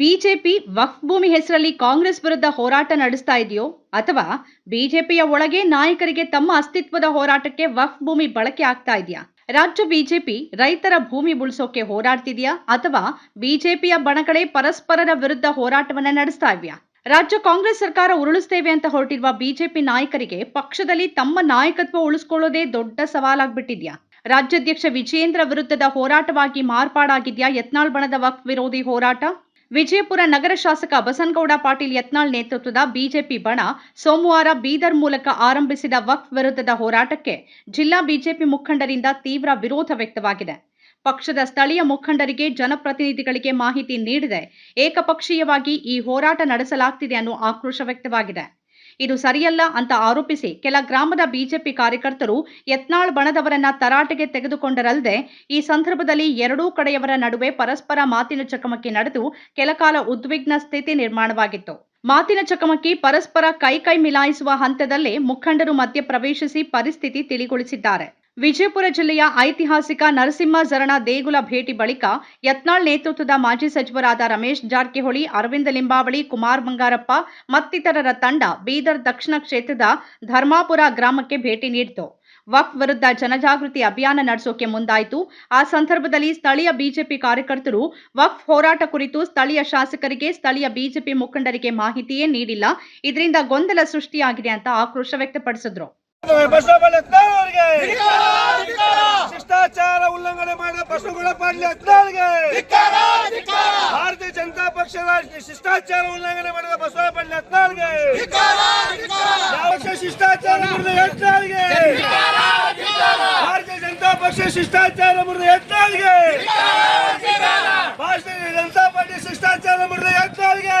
BJP ವಕ್ಫ್ ಭೂಮಿ ಹೆಸರಲ್ಲಿ ಕಾಂಗ್ರೆಸ್ ವಿರುದ್ಧ ಹೋರಾಟ ನಡೆಸ್ತಾ ಇದೆಯೋ ಅಥವಾ ಬಿಜೆಪಿಯ ಒಳಗೆ ನಾಯಕರಿಗೆ ತಮ್ಮ ಅಸ್ತಿತ್ವದ ಹೋರಾಟಕ್ಕೆ ವಕ್ಫ್ ಭೂಮಿ ಬಳಕೆ ಆಗ್ತಾ ಇದೆಯಾ? ರಾಜ್ಯ ಬಿಜೆಪಿ ರೈತರ ಭೂಮಿ ಉಳಿಸೋಕೆ ಹೋರಾಡ್ತಿದೆಯಾ ಅಥವಾ ಬಿಜೆಪಿಯ ಬಣಗಳೇ ಪರಸ್ಪರರ ವಿರುದ್ಧ ಹೋರಾಟವನ್ನ ನಡೆಸ್ತಾ ಇವ್ಯಾ ರಾಜ್ಯ ಕಾಂಗ್ರೆಸ್ ಸರ್ಕಾರ ಉರುಳಿಸ್ತೇವೆ ಅಂತ ಹೊರಟಿರುವ ಬಿಜೆಪಿ ನಾಯಕರಿಗೆ ಪಕ್ಷದಲ್ಲಿ ತಮ್ಮ ನಾಯಕತ್ವ ಉಳಿಸ್ಕೊಳ್ಳೋದೇ ದೊಡ್ಡ ಸವಾಲಾಗ್ಬಿಟ್ಟಿದ್ಯಾ? ರಾಜ್ಯಾಧ್ಯಕ್ಷ ವಿಜಯೇಂದ್ರ ವಿರುದ್ಧದ ಹೋರಾಟವಾಗಿ ಮಾರ್ಪಾಡಾಗಿದ್ಯಾ ಯತ್ನಾಳ್ ಬಣದ ವಕ್ಫ್ ವಿರೋಧಿ ಹೋರಾಟ? ವಿಜಯಪುರ ನಗರ ಶಾಸಕ ಬಸನಗೌಡ ಪಾಟೀಲ್ ಯತ್ನಾಳ್ ನೇತೃತ್ವದ ಬಿಜೆಪಿ ಬಣ ಸೋಮವಾರ ಬೀದರ್ ಮೂಲಕ ಆರಂಭಿಸಿದ ವಕ್ಫ್ ವಿರುದ್ಧದ ಹೋರಾಟಕ್ಕೆ ಜಿಲ್ಲಾ ಬಿಜೆಪಿ ಮುಖಂಡರಿಂದ ತೀವ್ರ ವಿರೋಧ ವ್ಯಕ್ತವಾಗಿದೆ. ಪಕ್ಷದ ಸ್ಥಳೀಯ ಮುಖಂಡರಿಗೆ ಜನಪ್ರತಿನಿಧಿಗಳಿಗೆ ಮಾಹಿತಿ ನೀಡದೆ. ಏಕಪಕ್ಷೀಯವಾಗಿ ಈ ಹೋರಾಟ ನಡೆಸಲಾಗ್ತಿದೆ ಅನ್ನೋ ಆಕ್ರೋಶ ವ್ಯಕ್ತವಾಗಿದೆ. ಇದು ಸರಿಯಲ್ಲ ಅಂತ ಆರೋಪಿಸಿ ಕೆಲ ಗ್ರಾಮದ ಬಿಜೆಪಿ ಕಾರ್ಯಕರ್ತರು ಯತ್ನಾಳ್ ಬಣದವರನ್ನ ತರಾಟೆಗೆ ತೆಗೆದುಕೊಂಡರಲ್ಲದೆ ಈ ಸಂದರ್ಭದಲ್ಲಿ ಎರಡೂ ಕಡೆಯವರ ನಡುವೆ ಪರಸ್ಪರ ಮಾತಿನ ಚಕಮಕಿ ನಡೆದು ಕೆಲಕಾಲ ಉದ್ವಿಗ್ನ ಸ್ಥಿತಿ ನಿರ್ಮಾಣವಾಗಿತ್ತು. ಮಾತಿನ ಚಕಮಕಿ ಪರಸ್ಪರ ಕೈ ಕೈ ಮಿಲಾಯಿಸುವ ಹಂತದಲ್ಲೇ ಮುಖಂಡರು ಮಧ್ಯ ಪ್ರವೇಶಿಸಿ ಪರಿಸ್ಥಿತಿ ತಿಳಿಗೊಳಿಸಿದ್ದಾರೆ. ವಿಜಯಪುರ ಜಿಲ್ಲೆಯ ಐತಿಹಾಸಿಕ ನರಸಿಂಹ ಝರಣ ದೇಗುಲ ಭೇಟಿ ಬಳಿಕ ಯತ್ನಾಳ್ ನೇತೃತ್ವದ ಮಾಜಿ ಸಚಿವರಾದ ರಮೇಶ್ ಜಾರಕಿಹೊಳಿ, ಅರವಿಂದ ಲಿಂಬಾವಳಿ, ಕುಮಾರ್ ಬಂಗಾರಪ್ಪ ಮತ್ತಿತರರ ತಂಡ ಬೀದರ್ ದಕ್ಷಿಣ ಕ್ಷೇತ್ರದ ಧರ್ಮಾಪುರ ಗ್ರಾಮಕ್ಕೆ ಭೇಟಿ ನೀಡಿತು. ವಕ್ಫ್ ವಿರುದ್ಧ ಜನಜಾಗೃತಿ ಅಭಿಯಾನ ನಡೆಸೋಕೆ ಮುಂದಾಯಿತು. ಆ ಸಂದರ್ಭದಲ್ಲಿ ಸ್ಥಳೀಯ ಬಿಜೆಪಿ ಕಾರ್ಯಕರ್ತರು ವಕ್ಫ್ ಹೋರಾಟ ಕುರಿತು ಸ್ಥಳೀಯ ಶಾಸಕರಿಗೆ, ಸ್ಥಳೀಯ ಬಿಜೆಪಿ ಮುಖಂಡರಿಗೆ ಮಾಹಿತಿಯೇ ನೀಡಿಲ್ಲ. ಇದರಿಂದ ಗೊಂದಲ ಸೃಷ್ಟಿಯಾಗಿದೆ ಅಂತ ಆಕ್ರೋಶ ವ್ಯಕ್ತಪಡಿಸಿದ್ರು. ಬಸವಣ್ಣ ಅವರಿಗೆ ಶಿಷ್ಟಾಚಾರ ಉಲ್ಲಂಘನೆ ಮಾಡಿದ ಬಸವಗಳ ಪಾಟೀಲ್ ಯತ್ನಾಳ್ಗೆ ಭಾರತೀಯ ಜನತಾ ಪಕ್ಷದ ಶಿಷ್ಟಾಚಾರ ಉಲ್ಲಂಘನೆ ಮಾಡಿದ ಬಸವ ಪಾಟೀಲ್ ಯತ್ನಾಳ್ಗೆ ಯಾವ ಶಿಷ್ಟಾಚಾರ ಮುರಿದ ಯತ್ನಾಳ್ಗೆ ಭಾರತೀಯ ಜನತಾ ಪಕ್ಷ ಶಿಷ್ಟಾಚಾರ ಮುರಿದ ಯತ್ನಾಳ್ಗೆ ಭಾರತೀಯ ಜನತಾ ಪಾರ್ಟಿ ಶಿಷ್ಟಾಚಾರ ಮುರಿದ ಯತ್ನಾಳ್ಗೆ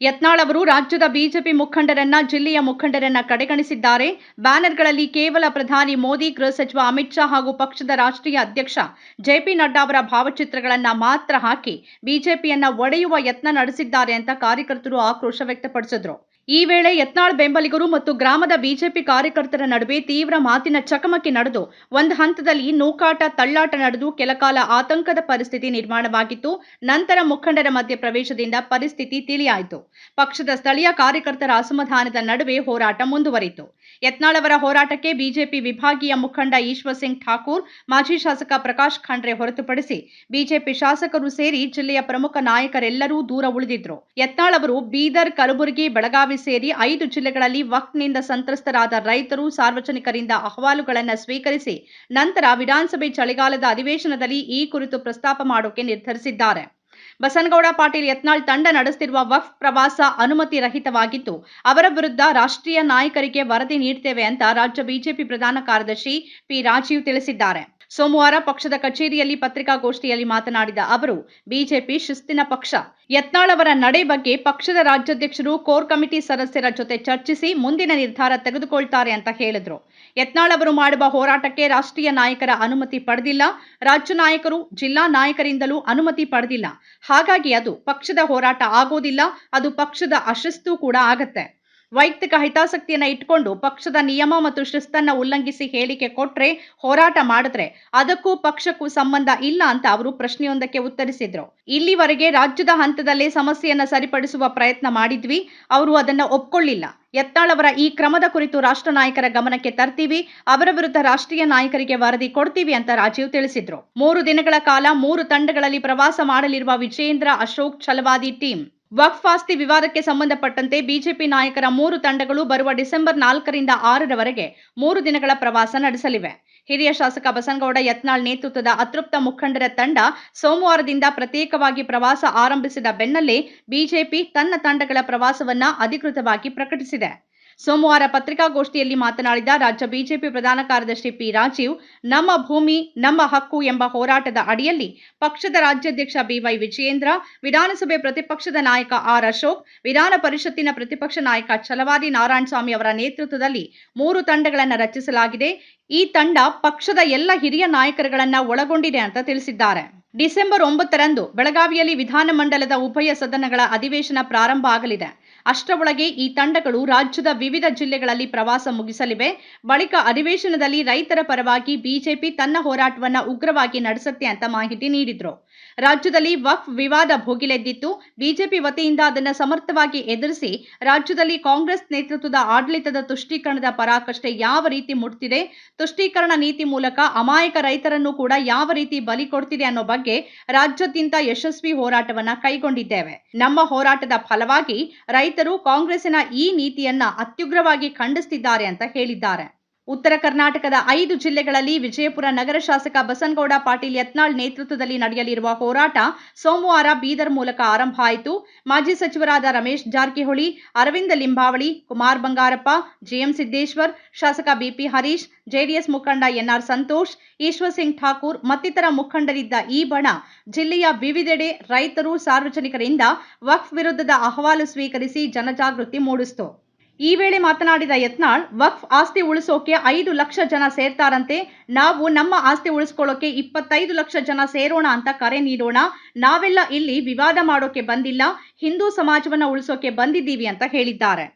ಯತ್ನಾಳ್ ಅವರು ರಾಜ್ಯದ ಬಿಜೆಪಿ ಮುಖಂಡರನ್ನ, ಜಿಲ್ಲೆಯ ಮುಖಂಡರನ್ನ ಕಡೆಗಣಿಸಿದ್ದಾರೆ. ಬ್ಯಾನರ್ಗಳಲ್ಲಿ ಕೇವಲ ಪ್ರಧಾನಿ ಮೋದಿ, ಗೃಹ ಸಚಿವ ಅಮಿತ್ ಶಾ ಹಾಗೂ ಪಕ್ಷದ ರಾಷ್ಟ್ರೀಯ ಅಧ್ಯಕ್ಷ ಜೆಪಿ ನಡ್ಡಾ ಅವರ ಭಾವಚಿತ್ರಗಳನ್ನ ಮಾತ್ರ ಹಾಕಿ ಬಿಜೆಪಿಯನ್ನ ಒಡೆಯುವ ಯತ್ನ ನಡೆಸಿದ್ದಾರೆ ಅಂತ ಕಾರ್ಯಕರ್ತರು ಆಕ್ರೋಶ ವ್ಯಕ್ತಪಡಿಸಿದ್ರು. ಈ ವೇಳೆ ಯತ್ನಾಳ್ ಬೆಂಬಲಿಗರು ಮತ್ತು ಗ್ರಾಮದ ಬಿಜೆಪಿ ಕಾರ್ಯಕರ್ತರ ನಡುವೆ ತೀವ್ರ ಮಾತಿನ ಚಕಮಕಿ ನಡೆದು, ಒಂದು ಹಂತದಲ್ಲಿ ನೂಕಾಟ, ತಳ್ಳಾಟ ನಡೆದು ಕೆಲಕಾಲ ಆತಂಕದ ಪರಿಸ್ಥಿತಿ ನಿರ್ಮಾಣವಾಗಿತ್ತು. ನಂತರ ಮುಖಂಡರ ಮಧ್ಯ ಪ್ರವೇಶದಿಂದ ಪರಿಸ್ಥಿತಿ ತಿಳಿಯಾಯಿತು. ಪಕ್ಷದ ಸ್ಥಳೀಯ ಕಾರ್ಯಕರ್ತರ ಅಸಮಾಧಾನದ ನಡುವೆ ಹೋರಾಟ ಮುಂದುವರಿತು. ಯತ್ನಾಳವರ ಹೋರಾಟಕ್ಕೆ ಬಿಜೆಪಿ ವಿಭಾಗೀಯ ಮುಖಂಡ ಈಶ್ವರ್ ಸಿಂಗ್ ಠಾಕೂರ್, ಮಾಜಿ ಶಾಸಕ ಪ್ರಕಾಶ್ ಖಂಡ್ರೆ ಹೊರತುಪಡಿಸಿ ಬಿಜೆಪಿ ಶಾಸಕರು ಸೇರಿ ಜಿಲ್ಲೆಯ ಪ್ರಮುಖ ನಾಯಕರೆಲ್ಲರೂ ದೂರ ಉಳಿದಿದ್ರು. ಯತ್ನಾಳವರು ಬೀದರ್, ಕಲಬುರಗಿ, ಬೆಳಗಾವಿ ಸೇರಿ ಐದು ಜಿಲ್ಲೆಗಳಲ್ಲಿ ವಕ್ನಿಂದ ಸಂತ್ರಸ್ತರಾದ ರೈತರು ಸಾರ್ವಜನಿಕರಿಂದ ಅಹವಾಲುಗಳನ್ನು ಸ್ವೀಕರಿಸಿ, ನಂತರ ವಿಧಾನಸಭೆ ಚಳಿಗಾಲದ ಅಧಿವೇಶನದಲ್ಲಿ ಈ ಕುರಿತು ಪ್ರಸ್ತಾಪ ಮಾಡೋಕೆ ನಿರ್ಧರಿಸಿದ್ದಾರೆ. ಬಸನಗೌಡ ಪಾಟೀಲ್ ಯತ್ನಾಳ್ ತಂಡ ನಡೆಸುತ್ತಿರುವ ವಫ್ ಪ್ರವಾಸ ಅನುಮತಿ ರಹಿತವಾಗಿದ್ದು ಅವರ ವಿರುದ್ಧ ರಾಷ್ಟ್ರೀಯ ನಾಯಕರಿಗೆ ವರದಿ ನೀಡ್ತೇವೆ ಅಂತ ರಾಜ್ಯ ಬಿಜೆಪಿ ಪ್ರಧಾನ ಕಾರ್ಯದರ್ಶಿ ಪಿ ರಾಜೀವ್ ತಿಳಿಸಿದ್ದಾರೆ. ಸೋಮವಾರ ಪಕ್ಷದ ಕಚೇರಿಯಲ್ಲಿ ಪತ್ರಿಕಾಗೋಷ್ಠಿಯಲ್ಲಿ ಮಾತನಾಡಿದ ಅವರು, ಬಿಜೆಪಿ ಶಿಸ್ತಿನ ಪಕ್ಷ. ಯತ್ನಾಳ್ ಅವರ ನಡೆ ಬಗ್ಗೆ ಪಕ್ಷದ ರಾಜ್ಯಾಧ್ಯಕ್ಷರು, ಕೋರ್ ಕಮಿಟಿ ಸದಸ್ಯರ ಜೊತೆ ಚರ್ಚಿಸಿ ಮುಂದಿನ ನಿರ್ಧಾರ ತೆಗೆದುಕೊಳ್ತಾರೆ ಅಂತ ಹೇಳಿದ್ರು. ಯತ್ನಾಳ್ ಅವರು ಮಾಡುವ ಹೋರಾಟಕ್ಕೆ ರಾಷ್ಟ್ರೀಯ ನಾಯಕರ ಅನುಮತಿ ಪಡೆದಿಲ್ಲ. ರಾಜ್ಯ ನಾಯಕರು ಜಿಲ್ಲಾ ನಾಯಕರಿಂದಲೂ ಅನುಮತಿ ಪಡೆದಿಲ್ಲ. ಹಾಗಾಗಿ ಅದು ಪಕ್ಷದ ಹೋರಾಟ ಆಗೋದಿಲ್ಲ, ಅದು ಪಕ್ಷದ ಅಶಿಸ್ತು ಕೂಡ ಆಗತ್ತೆ. ವೈಯಕ್ತಿಕ ಹಿತಾಸಕ್ತಿಯನ್ನ ಇಟ್ಕೊಂಡು ಪಕ್ಷದ ನಿಯಮ ಮತ್ತು ಶಿಸ್ತನ್ನ ಉಲ್ಲಂಘಿಸಿ ಹೇಳಿಕೆ ಕೊಟ್ರೆ ಹೋರಾಟ ಮಾಡಿದ್ರೆ ಅದಕ್ಕೂ ಪಕ್ಷಕ್ಕೂ ಸಂಬಂಧ ಇಲ್ಲ ಅಂತ ಅವರು ಪ್ರಶ್ನೆಯೊಂದಕ್ಕೆ ಉತ್ತರಿಸಿದ್ರು. ಇಲ್ಲಿವರೆಗೆ ರಾಜ್ಯದ ಹಂತದಲ್ಲೇ ಸಮಸ್ಯೆಯನ್ನ ಸರಿಪಡಿಸುವ ಪ್ರಯತ್ನ ಮಾಡಿದ್ವಿ, ಅವರು ಅದನ್ನ ಒಪ್ಕೊಳ್ಳಿಲ್ಲ. ಯತ್ನಾಳ್ ಅವರ ಈ ಕ್ರಮದ ಕುರಿತು ರಾಷ್ಟ್ರ ನಾಯಕರ ಗಮನಕ್ಕೆ ತರ್ತೀವಿ, ಅವರ ವಿರುದ್ಧ ರಾಷ್ಟ್ರೀಯ ನಾಯಕರಿಗೆ ವರದಿ ಕೊಡ್ತೀವಿ ಅಂತ ರಾಜೀವ್ ತಿಳಿಸಿದ್ರು. ಮೂರು ದಿನಗಳ ಕಾಲ ಮೂರು ತಂಡಗಳಲ್ಲಿ ಪ್ರವಾಸ ಮಾಡಲಿರುವ ವಿಜೇಂದ್ರ, ಅಶೋಕ್, ಛಲವಾದಿ ಟೀಮ್. ವಕ್ಫ್ ಆಸ್ತಿ ವಿವಾದಕ್ಕೆ ಸಂಬಂಧಪಟ್ಟಂತೆ ಬಿಜೆಪಿ ನಾಯಕರ ಮೂರು ತಂಡಗಳು ಬರುವ ಡಿಸೆಂಬರ್ ನಾಲ್ಕರಿಂದ ಆರರವರೆಗೆ ಮೂರು ದಿನಗಳ ಪ್ರವಾಸ ನಡೆಸಲಿವೆ. ಹಿರಿಯ ಶಾಸಕ ಬಸನಗೌಡ ಯತ್ನಾಳ್ ನೇತೃತ್ವದ ಅತೃಪ್ತ ಮುಖಂಡರ ತಂಡ ಸೋಮವಾರದಿಂದ ಪ್ರತ್ಯೇಕವಾಗಿ ಪ್ರವಾಸ ಆರಂಭಿಸಿದ ಬೆನ್ನಲ್ಲೇ ಬಿಜೆಪಿ ತನ್ನ ತಂಡಗಳ ಪ್ರವಾಸವನ್ನ ಅಧಿಕೃತವಾಗಿ ಪ್ರಕಟಿಸಿದೆ. ಸೋಮವಾರ ಪತ್ರಿಕಾಗೋಷ್ಠಿಯಲ್ಲಿ ಮಾತನಾಡಿದ ರಾಜ್ಯ ಬಿಜೆಪಿ ಪ್ರಧಾನ ಕಾರ್ಯದರ್ಶಿ ಪಿ ರಾಜೀವ್, ನಮ್ಮ ಭೂಮಿ, ನಮ್ಮ ಹಕ್ಕು ಎಂಬ ಹೋರಾಟದ ಅಡಿಯಲ್ಲಿ ಪಕ್ಷದ ರಾಜ್ಯಾಧ್ಯಕ್ಷ ಬಿವೈ ವಿಜಯೇಂದ್ರ, ವಿಧಾನಸಭೆ ಪ್ರತಿಪಕ್ಷದ ನಾಯಕ ಆರ್ ಅಶೋಕ್, ವಿಧಾನ ಪರಿಷತ್ತಿನ ಪ್ರತಿಪಕ್ಷ ನಾಯಕ ಚಲವಾದಿ ನಾರಾಯಣಸ್ವಾಮಿ ಅವರ ನೇತೃತ್ವದಲ್ಲಿ ಮೂರು ತಂಡಗಳನ್ನು ರಚಿಸಲಾಗಿದೆ. ಈ ತಂಡ ಪಕ್ಷದ ಎಲ್ಲ ಹಿರಿಯ ನಾಯಕರುಗಳನ್ನ ಒಳಗೊಂಡಿದೆ ಅಂತ ತಿಳಿಸಿದ್ದಾರೆ. ಡಿಸೆಂಬರ್ ಒಂಬತ್ತರಂದು ಬೆಳಗಾವಿಯಲ್ಲಿ ವಿಧಾನಮಂಡಲದ ಉಭಯ ಸದನಗಳ ಅಧಿವೇಶನ ಪ್ರಾರಂಭ ಆಗಲಿದೆ. ಅಷ್ಟರೊಳಗೆ ಈ ತಂಡಗಳು ರಾಜ್ಯದ ವಿವಿಧ ಜಿಲ್ಲೆಗಳಲ್ಲಿ ಪ್ರವಾಸ ಮುಗಿಸಲಿವೆ. ಬಳಿಕ ಅಧಿವೇಶನದಲ್ಲಿ ರೈತರ ಪರವಾಗಿ ಬಿಜೆಪಿ ತನ್ನ ಹೋರಾಟವನ್ನು ಉಗ್ರವಾಗಿ ನಡೆಸುತ್ತೆ ಅಂತ ಮಾಹಿತಿ ನೀಡಿದ್ರು. ರಾಜ್ಯದಲ್ಲಿ ವಕ್ಫ್ ವಿವಾದ ಭೋಗಿಲೆದ್ದಿತ್ತು. ಬಿಜೆಪಿ ವತಿಯಿಂದ ಅದನ್ನು ಸಮರ್ಥವಾಗಿ ಎದುರಿಸಿ ರಾಜ್ಯದಲ್ಲಿ ಕಾಂಗ್ರೆಸ್ ನೇತೃತ್ವದ ಆಡಳಿತದ ತುಷ್ಟೀಕರಣದ ಪರಾಕಷ್ಟೆ ಯಾವ ರೀತಿ ಮುಟ್ತಿದೆ? ತುಷ್ಟೀಕರಣ ನೀತಿ ಮೂಲಕ ಅಮಾಯಕ ರೈತರನ್ನು ಕೂಡ ಯಾವ ರೀತಿ ಬಲಿ ಕೊಡ್ತಿದೆ ಅನ್ನೋ ಬಗ್ಗೆ ರಾಜ್ಯಾದ್ಯಂತ ಯಶಸ್ವಿ ಹೋರಾಟವನ್ನ ಕೈಗೊಂಡಿದ್ದೇವೆ. ನಮ್ಮ ಹೋರಾಟದ ಫಲವಾಗಿ ರೈತರು ಕಾಂಗ್ರೆಸ್ಸಿನ ಈ ನೀತಿಯನ್ನ ಅತ್ಯುಗ್ರವಾಗಿ ಖಂಡಿಸುತ್ತಿದ್ದಾರೆ ಅಂತ ಹೇಳಿದ್ದಾರೆ. ಉತ್ತರ ಕರ್ನಾಟಕದ ಐದು ಜಿಲ್ಲೆಗಳಲ್ಲಿ ವಿಜಯಪುರ ನಗರ ಶಾಸಕ ಬಸನಗೌಡ ಪಾಟೀಲ್ ಯತ್ನಾಳ್ ನೇತೃತ್ವದಲ್ಲಿ ನಡೆಯಲಿರುವ ಹೋರಾಟ ಸೋಮವಾರ ಬೀದರ್ ಮೂಲಕ ಆರಂಭ ಆಯಿತು. ಮಾಜಿ ಸಚಿವರಾದ ರಮೇಶ್ ಜಾರಕಿಹೊಳಿ, ಅರವಿಂದ ಲಿಂಬಾವಳಿ, ಕುಮಾರ್ ಬಂಗಾರಪ್ಪ, ಜಿಎಂ ಸಿದ್ದೇಶ್ವರ್, ಶಾಸಕ ಬಿಪಿ ಹರೀಶ್, ಜೆಡಿಎಸ್ ಮುಖಂಡ ಎನ್ಆರ್ ಸಂತೋಷ್, ಈಶ್ವರ್ ಸಿಂಗ್ ಠಾಕೂರ್ ಮತ್ತಿತರ ಮುಖಂಡರಿದ್ದ ಈ ಬಣ ಜಿಲ್ಲೆಯ ವಿವಿಧೆಡೆ ರೈತರು ಸಾರ್ವಜನಿಕರಿಂದ ವಕ್ಫ್ ವಿರುದ್ಧದ ಅಹವಾಲು ಸ್ವೀಕರಿಸಿ ಜನಜಾಗೃತಿ ಮೂಡಿಸಿತು. ಈ ವೇಳೆ ಮಾತನಾಡಿದ ಯತ್ನಾಳ್, ವಕ್ಫ್ ಆಸ್ತಿ ಉಳಿಸೋಕೆ ಐದು ಲಕ್ಷ ಜನ ಸೇರ್ತಾರಂತೆ, ನಾವು ನಮ್ಮ ಆಸ್ತಿ ಉಳಿಸ್ಕೊಳ್ಳೋಕೆ ಇಪ್ಪತ್ತೈದು ಲಕ್ಷ ಜನ ಸೇರೋಣ ಅಂತ ಕರೆ ನೀಡೋಣ, ನಾವೆಲ್ಲ ಇಲ್ಲಿ ವಿವಾದ ಮಾಡೋಕೆ ಬಂದಿಲ್ಲ, ಹಿಂದೂ ಸಮಾಜವನ್ನ ಉಳಿಸೋಕೆ ಬಂದಿದ್ದೀವಿ ಅಂತ ಹೇಳಿದ್ದಾರೆ.